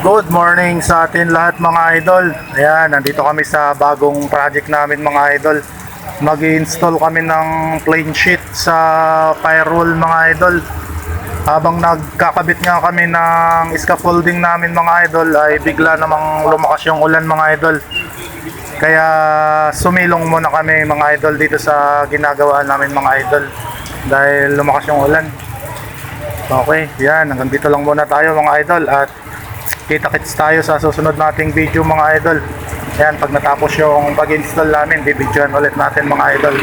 Good morning sa atin lahat mga idol. Ayan, nandito kami sa bagong project namin mga idol. mag install kami ng plane sheet sa firewall mga idol. Habang nagkakabit nga kami ng scaffolding namin mga idol ay bigla namang lumakas yung ulan mga idol. Kaya sumilong muna kami mga idol dito sa ginagawa namin mga idol. Dahil lumakas yung ulan. Okay, yan. Hanggang dito lang muna tayo mga idol at kita-kits tayo sa susunod nating video mga idol. Yan pag natapos yung pag-install namin bibidyoan ulit natin mga idol.